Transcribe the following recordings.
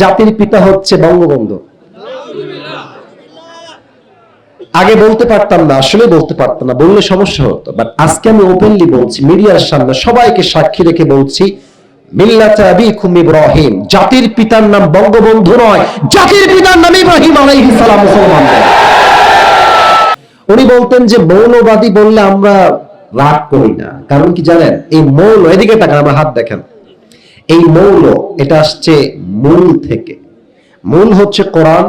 জাতির পিতা হচ্ছে বঙ্গবন্ধু। আগে বলতে পারতাম না, আসলে বলতে পারতাম না, বললে সমস্যা হতো। বাট আজকে আমি ওপেনলি বলছি, মিডিয়ার সামনে সবাইকে সাক্ষী রেখে বলছি মিল্লাতে ইব্রাহিম। জাতির পিতার নাম বঙ্গবন্ধু নয়, জাতির পিতার নাম ইব্রাহিম আলাইহিস সালাম মুসলমানদের উনি বলতেন যে মৌলবাদী বললে আমরা রাগ করি না। কারণ কি জানেন? এই মৌল, এদিকে তাকান, আমার হাত দেখেন। এই মৌল, এটা আসছে মূল থেকে। মূল হচ্ছে কোরআন,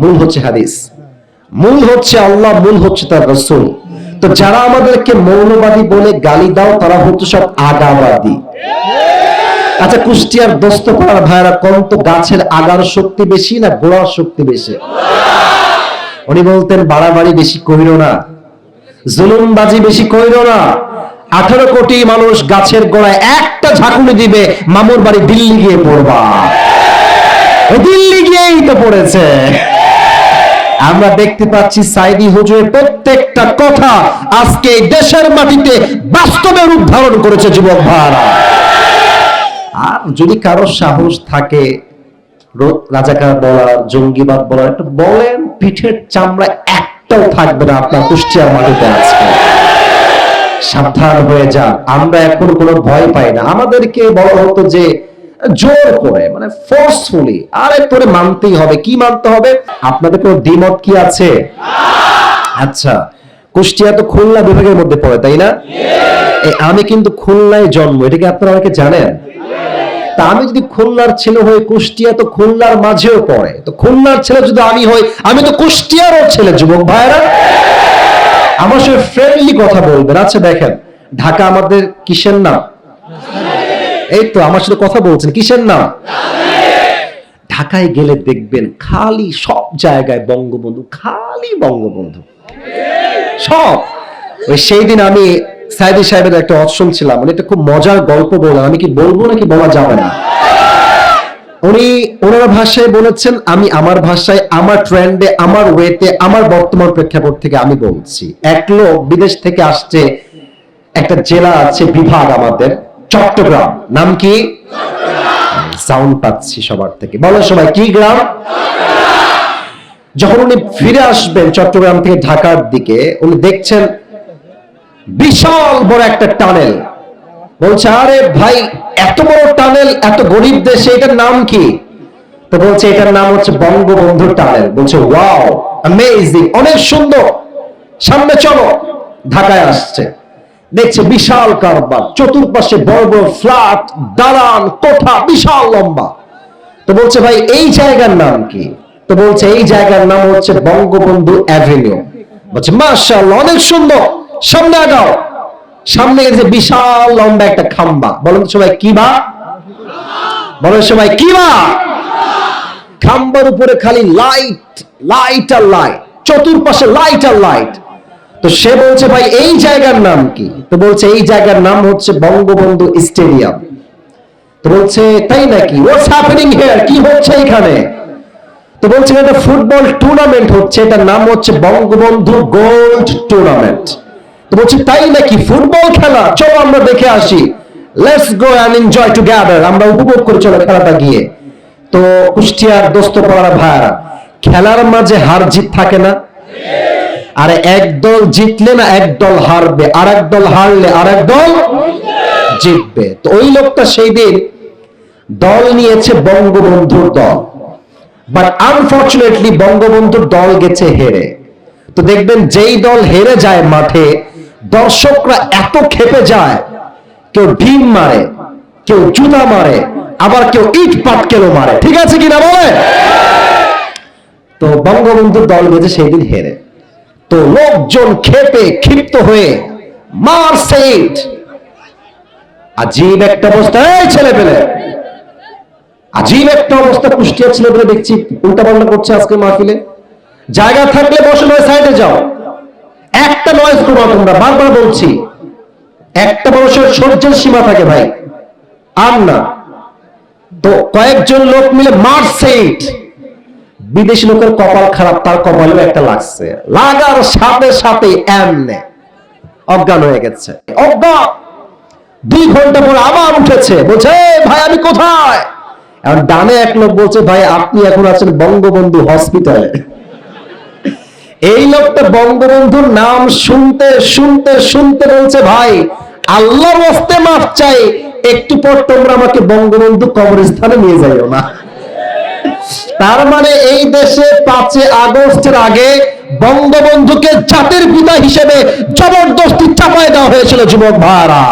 মূল হচ্ছে হাদিস। মূল হচ্ছে আল্লাহ, মূল হচ্ছে তার রসুল। তো যারা আমাদেরকে মৌলবাদী বলে গালি দাও, তারা হচ্ছে সব আগাবাদী। আচ্ছা কুষ্টিয়ার দোস্ত পাড়ার ভাইরা কোন তো গাছের আগার শক্তি বেশি না গোড়ার শক্তি বেশি? উনি বলতেন, বাড়াবাড়ি বেশি কইর না। জুলুমবাজি বেশি কইর না। আঠারো কোটি মানুষ গাছের গোড়ায় একটা ঝাঁকুনি দিবে, মামুর বাড়ি দিল্লি গিয়ে পড়বা। দিল্লি গিয়েই তো পড়েছে। আমরা দেখতে পাচ্ছি সাইদি হুজুরের প্রত্যেকটা কথা আজকে দেশের মাটিতে বাস্তবে রূপ ধারণ করেছে যুবক ভাইরা। আর যদি কারও সাহস থাকে রাজাকার বলার, জঙ্গিবাদ বলার, একটু বলেন, পিঠের চামড়া একটাও থাকবে না আপনার কুষ্টিয়ার মাটিতে আজকে। সাবধান হয়ে যান আমরা এখন কোনো ভয় পাই না। আমাদেরকে বলা হতো যে, জোর করে মানে ফোর্সফুলি আরে তোরে মানতেই হবে। কি মানতে হবে? আপনাদের কোনো দ্বিমত কি আছে? আচ্ছা কুষ্টিয়া তো খুলনা বিভাগের মধ্যে পড়ে, তাই না? আমি কিন্তু খুলনায় জন্ম। এটা কি আপনারা অনেকে জানেন? তা আমি যদি খুলনার ছেলে হয়ে কুষ্টিয়া তো খুলনার মাঝেও পড়ে। তো খুলনার ছেলে যদি আমি হই, আমি তো কুষ্টিয়ারও ছেলে, যুবক ভাইরা আমার সাথে ফ্রেন্ডলি কথা বলবেন। আচ্ছা দেখেন, ঢাকা আমাদের কিসের নাম? এই তো, আমার সাথে কথা বলছেন, কিসের নাম? ঢাকায় গেলে দেখবেন খালি সব জায়গায় বঙ্গবন্ধু, খালি বঙ্গবন্ধু। সব। ওই সেই দিন আমি সাইদি সাহেবের একটা অপশন ছিলাম মানে একটা খুব মজার গল্প বললাম, আমি কি বলব নাকি বলা যাবে না? উনি ওনার ভাষায় বলেছেন, আমি আমার ভাষায়, আমার ট্রেন্ডে আমার ওয়েতে আমার বর্তমান প্রেক্ষাপট থেকে আমি বলছি। এক লোক বিদেশ থেকে আসছে, একটা জেলা আছে বিভাগ আমাদের, চট্টগ্রাম। নাম কি? সাউন্ড পাচ্ছি সবার থেকে। বলো সবাই, কি গ্রাম? যখন উনি ফিরে আসবেন চট্টগ্রাম থেকে ঢাকার দিকে, উনি দেখছেন বিশাল বড় একটা টানেল। বলছে, আরে ভাই, এত বড় টানেল, এত গরিব দেশে, এটার নাম কি? তো বলছে, এটার নাম হচ্ছে বঙ্গবন্ধু টানেল। বলছে, ওয়াও অ্যামেজিং অনেক সুন্দর। সামনে চলো। ঢাকায় আসছে। দেখছে বিশাল কারবার, চতুর্পাশে বড় বড় ফ্ল্যাট, দালান, কোঠা, বিশাল লম্বা। তো বলছে, ভাই, এই জায়গার নাম কি? তো বলছে, এই জায়গার নাম হচ্ছে বঙ্গবন্ধু অ্যাভিনিউ। বলছে, মাশাআল্লাহ, অনেক সুন্দর। সামনে আগাও। সামনে গেছে বিশাল লম্বা একটা খাম্বা। বলেন সবাই, কি বা? বলেন সবাই, কি বা? খাম্বার উপরে খালি লাইট লাইট আর লাইট চতুর্পাশে লাইট আর লাইট তো সে বলছে, ভাই, এই জায়গার নাম কি? তো বলছে, এই জায়গার নাম হচ্ছে বঙ্গবন্ধু স্টেডিয়াম। তো বলছে, তাই নাকি? হোয়াটস হ্যাপেনিং হিয়ার কি হচ্ছে এখানে? তো বলছে, এটা ফুটবল টুর্নামেন্ট হচ্ছে। এটার নাম হচ্ছে বঙ্গবন্ধু গোল্ড টুর্নামেন্ট বলছে, তাই নাকি ফুটবল খেলা? চলো আমরা দেখে আসি। Let's go and enjoy together আমরা উপভোগ করে, চলো খেলাটা গিয়ে। তো কুষ্টিয়ার দোস্ত পাড়া ভাইয়ারা, খেলার মাঝে হার জিত থাকে না? আরে এক দল জিতলে না এক দল হারবে, আর এক দল হারলে আর এক দল জিতবে। তো ওই লোকটা সেই দিন দল নিয়েছে বঙ্গবন্ধুর দল। বাট আনফর্চুনেটলি বঙ্গবন্ধুর দল গেছে হেরে। তো দেখবেন, যেই দল হেরে যায় মাঠে দর্শকরা এত খেপে যায়, কেউ ডিম মারে, কেউ জুতা মারে, আবার কেউ ইট পাটকেলও মারে। ঠিক আছে কিনা বলে তো বঙ্গবন্ধুর দল গেছে সেই দিন হেরে। তো লোকজন খেপে ক্ষিপ্ত হয়ে, মার সেইট আজীব একটা অবস্থা। এই ছেলে পেলে আজীব একটা অবস্থা। কুষ্টিয়া ছেলে পেলে দেখছি উল্টা পাল্টা করছে আজকে মাহফিলে। জায়গা থাকলে বসে নয়, সাইডে যাও। একটা নয়েজ করো তোমরা, বারবার বলছি। একটা মানুষের সহ্যের সীমা থাকে ভাই। আর না। তো কয়েকজন লোক মিলে মার সেইট বিদেশি লোকের কপাল খারাপ, তার কপালেও একটা লাগছে। লাগার সাথে সাথে এমনে অজ্ঞান হয়ে গেছে। অজ্ঞান। দুই ঘণ্টা পর আবার উঠেছে। বলছে "এই ভাই, আমি কোথায়? এখন ডানে এক লোক বলছে, ভাই, আপনি এখন আছেন বঙ্গবন্ধু হসপিটালে। এই লোকটা বঙ্গবন্ধুর নাম শুনতে শুনতে শুনতে বলছে, ভাই আল্লাহর ওয়াস্তে মাফ চাই। একটু পর তোমরা আমাকে বঙ্গবন্ধু কবরস্থানে নিয়ে যাইও না। তার মানে এই দেশে পাঁচে আগস্টের আগে বঙ্গবন্ধুকে জাতির পিতা হিসেবে জবরদস্তি চাপায় দেওয়া হয়েছিল, যুবক ভাইরা।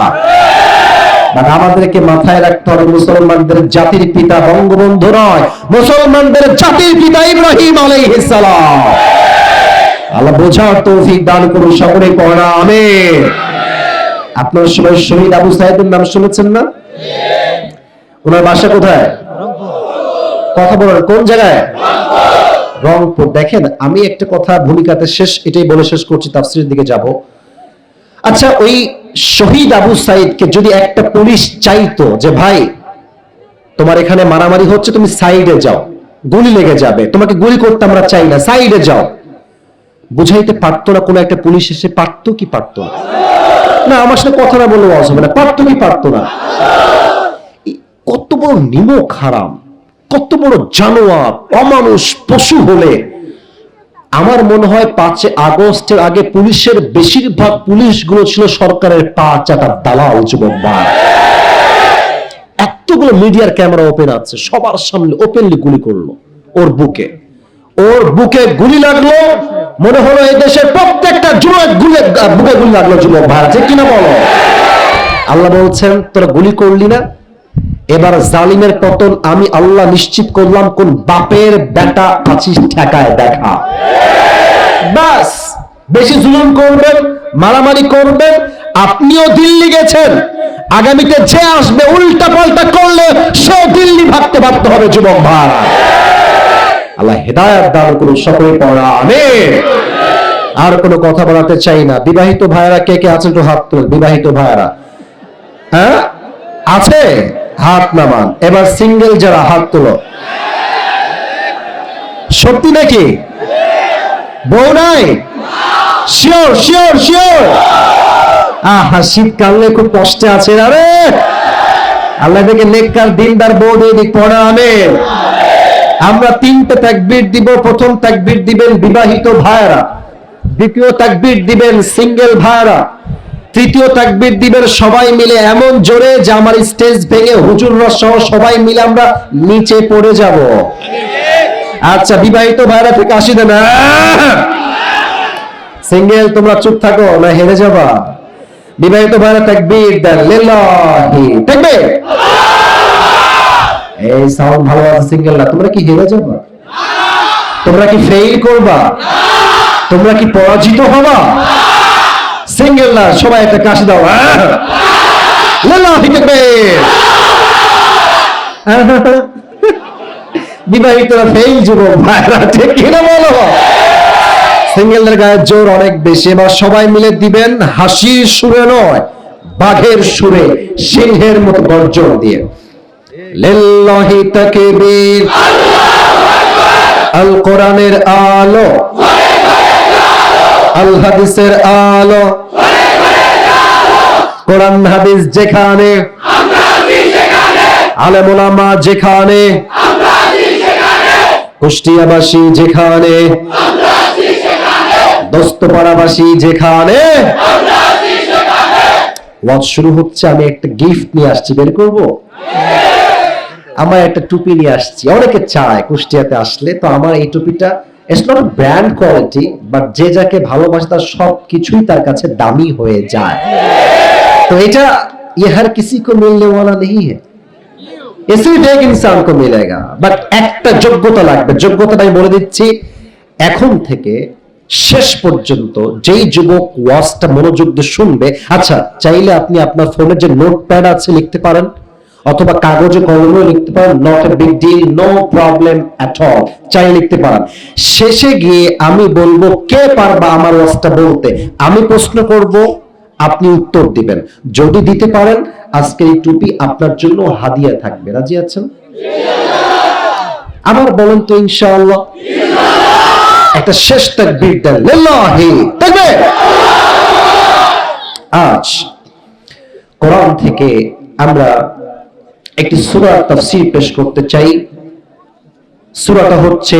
বাট আমাদেরকে মাথায় রাখতে হবে, মুসলমানদের জাতির পিতা বঙ্গবন্ধু নয়, মুসলমানদের জাতির পিতা ইব্রাহিম আলাইহিস সালাম। আল্লাহ বোঝার তৌফিক দান করুন সকলে পড়া, আমিন। আপনার সবাই শহীদ আবু সাইদের নাম শুনেছেন না? ওনার বাসা কোথায়? কথা বলেন কোন জায়গায়? রংপুর। দেখেন, আমি একটা কথা ভূমিকাতে শেষ, এটাই বলে শেষ করছি, তাফসিরের দিকে যাব। আচ্ছা ওই শহীদ আবু সাইদকে যদি একটা পুলিশ চাইতো যে, ভাই, তোমার এখানে মারামারি হচ্ছে, তুমি সাইডে যাও, গুলি লেগে যাবে, তোমাকে গুলি করতে আমরা চাই না, সাইডে যাও। বুঝাইতে পারতো না কোনো একটা পুলিশ এসে, পারতো কি পারতো না? না, আমার সাথে কথা না বললে হবে না। পারতো কি পারতো না? কত বড় নিমক হারাম, কত বড় জানোয়ার, অমানুষ, পশু হলে আমার মনে হয় পাঁচে আগস্টের আগে পুলিশের বেশিরভাগ পুলিশগুলো ছিল সরকারের পা চাটার দালাল যুবক ভাই। এতগুলো মিডিয়ার ক্যামেরা ওপেন আছে, সবার সামনে ওপেনলি গুলি করল, ওর বুকে। ওর বুকে গুলি লাগল মনে হলো এই দেশের প্রত্যেকটা যুবক গুলি বুকে গুলি লাগল, যুবক ঠিক কিনা বলো? আল্লাহ বলছেন, তোরা গুলি করলি না? এবার জালিমের পতন আমি আল্লাহ নিশ্চিত করলাম, কোন বাপের বেটা আছিস ঠেকায় দেখা। বাস, বেশি জুলুম করবেন, মারামারি করবেন, আপনিও দিল্লি গেছেন। আগামীতে যে আসবে উল্টা পাল্টা করলে সে দিল্লি ভাবতে ভাবতে হবে, যুবক ভাই। আল্লাহ হেদায়ত দান করুন সকলে পড়া, আমিন। আর কোনো কথা বলাতে চাই না। বিবাহিত ভাইয়েরা কে কে আছেন? একটু হাত তুলেন, বিবাহিত ভাইয়েরা। হ্যাঁ? আছে? হাত নামান। এবার সিঙ্গেল যারা, হাত তুলো। সত্যি নাকি? বউ নাই? Sure sure sure. আহা, শীতকালে খুব কষ্টে আছে আরে আল্লাহ থেকে নেককার দিনদার বউ দিয়ে দিক, পড়া, আমেন। আমরা তিনটে তাকবীর দিব। প্রথম তাকবীর দিবেন বিবাহিত ভাইরা দ্বিতীয় তাকবীর দিবেন সিঙ্গেল ভাইরা তৃতীয় তাকবীর দিবেন সবাই মিলে এমন জোরে যে আমার স্টেজ ভেঙে হুজুররা সহ সবাই মিলে আমরা নিচে পড়ে যাব। আচ্ছা বিবাহিত ভাইরা থেকে আসি দেন। সিঙ্গেল, তোমরা চুপ থাকো, না হেরে যাবা। বিবাহিত ভাইরা তাকবীর দেন। লিল্লাহি। তাকবীর! এই সাউন্ড ভালো আছে সিঙ্গেল না তোমরা কি হেরে যাবা? তোমরা কি ফেইল করবা? তোমরা কি পরাজিত হবা? সিঙ্গেল না সবাই একটা কাশি দাও। বিবাহিতরা যুবক ভাইরা ঠিক কিনা বলো? সিঙ্গেলদের গায়ে জোর অনেক বেশি। এবার সবাই মিলে দিবেন হাসির সুরে নয় বাঘের সুরে সিংহের মতো গর্জন দিয়ে। লিল্লাহি তাকবীর। আল কোরআনের আলো। আল হাদিসের আলো। কোরআন হাদিস যেখানে। আলেম ওলামা যেখানে। কুষ্টিয়াবাসী যেখানে। দোস্তপাড়াবাসী যেখানে। ওয়াজ শুরু হচ্ছে, আমি একটা গিফট নিয়ে আসছি, বের করব? আমার একটা টুপি নিয়ে আসছি অনেকে চায় কুষ্টিয়াতে আসলে তো আমার এই টুপিটা it's not brand quality but যে যাকে ভালোবাসে তার সব কিছুই তার কাছে দামি হয়ে যায় তো এটা ये हर किसी को मिलने वाला नहीं है ये सिर्फ एक इंसान को मिलेगा বাট একটা যোগ্যতা লাগবে যোগ্যতাটা আমি বলে দিচ্ছি এখন থেকে শেষ পর্যন্ত যেই যুবক ওয়াজটা মনোযোগ দিয়ে শুনবে আচ্ছা চাইলে আপনি আপনার ফোনে যে নোটপ্যাড আছে লিখতে পারেন অথবা কাগজে কলমে লিখতে পারেন not a big deal no problem at all চাইলে লিখতে পারেন। শেষে গিয়ে আমি বলব, কে পারবা আমার ওয়াজটা বলতে? আমি প্রশ্ন করব, আপনি উত্তর দিবেন। যদি দিতে পারেন আজকে এই টুপি আপনার জন্য হাদিয়া থাকবে। রাজি আছেন? আবার বলেন তো, ইনশাআল্লাহ। একটা শেষ তাকবীর দেন। লিল্লাহি তাকবীর! আজ কোরআন থেকে আমরা একটি সুরা তফসির পেশ করতে চাই। সুরাটা হচ্ছে